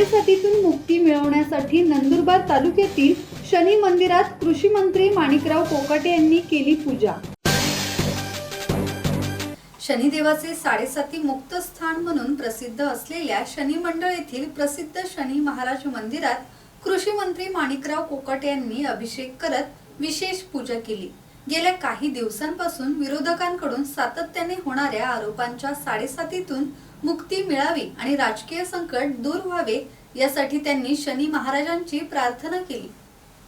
साडेसातीतून मुक्ती मिळवण्यासाठी नंदुरबार तालुक्यातील शनी मंदिरात कृषी मंत्री माणिकराव कोकाटे यांनी केली पूजा. शनिदेवाचे साडेसाती मुक्त स्थान म्हणून प्रसिद्ध असलेल्या शनी मंडळ येथील प्रसिद्ध शनी महाराज मंदिरात कृषी मंत्री माणिकराव कोकाटे यांनी अभिषेक करत विशेष पूजा केली. गेल्या काही दिवसांपासून विरोधकांकडून सातत्याने होणाऱ्या आरोपांच्या साडेसातीतून मुक्ती मिळावी आणि राजकीय संकट दूर व्हावे यासाठी त्यांनी शनी महाराजांची प्रार्थना केली.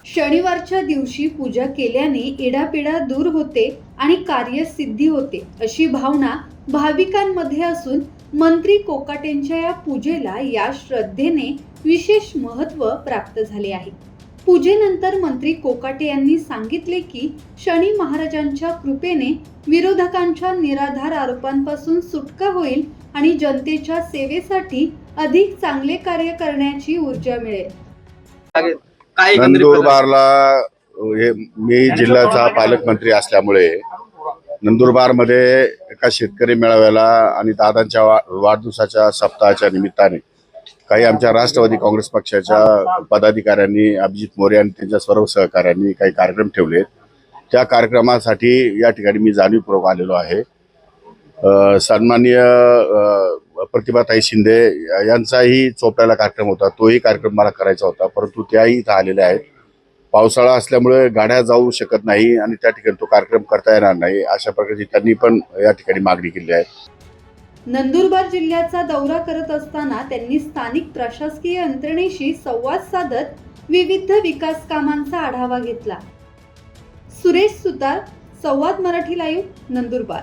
शनिवारच्या दिवशी पूजा केल्याने इडापिडा दूर होते आणि कार्यसिद्धी होते अशी भावना भाविकांमध्ये असून मंत्री कोकाटेंच्या या पूजेला या श्रद्धेने विशेष महत्त्व प्राप्त झाले आहे. पूजेनंतर मंत्री कोकाटे यांनी सांगितले की शनी महाराजांच्या कृपेने विरोधकांच्या निराधार आरोपांपासून सुटका होईल आणि जनतेच्या सेवेसाठी अधिक चांगले कार्य करण्याची ऊर्जा मिळेल. काय एकंदरीत नंदुरबारला हे मी जिल्ह्याचा पालकमंत्री असल्यामुळे नंदुरबारमध्ये एका शेतकरी मेळाव्याला आणि दादांच्या वा- वाढदिवसाच्या सप्ताहाच्या निमित्ताने काही आमच्या राष्ट्रवादी काँग्रेस पक्षाच्या पदाधिकाऱ्यांनी अभिजित मोरे आणि त्यांच्या सर्व सहकाऱ्यांनी काही कार्यक्रम ठेवले त्या कार्यक्रमासाठी या ठिकाणी मी जाणीवपूर्वक आलेलो आहे. अ, सन्माननीय अ, प्रतिभाताई शिंदे यांचाही चोपड्याला कार्यक्रम होता. तोही कार्यक्रम मला करायचा होता. परंतु त्याही इथं आलेल्या आहेत. पावसाळा असल्यामुळे गाड्या जाऊ शकत नाही आणि त्या ठिकाणी तो कार्यक्रम करता येणार नाही. अशा प्रकारची त्यांनी पण या ठिकाणी मागणी केली आहे. नंदुरबार जिल्ह्याचा दौरा करत असताना त्यांनी स्थानिक प्रशासकीय यंत्रणेशी संवाद साधत विविध विकास कामांचा आढावा घेतला. सुरेश सुतार संवाद मराठी लाईव्ह नंदुरबार.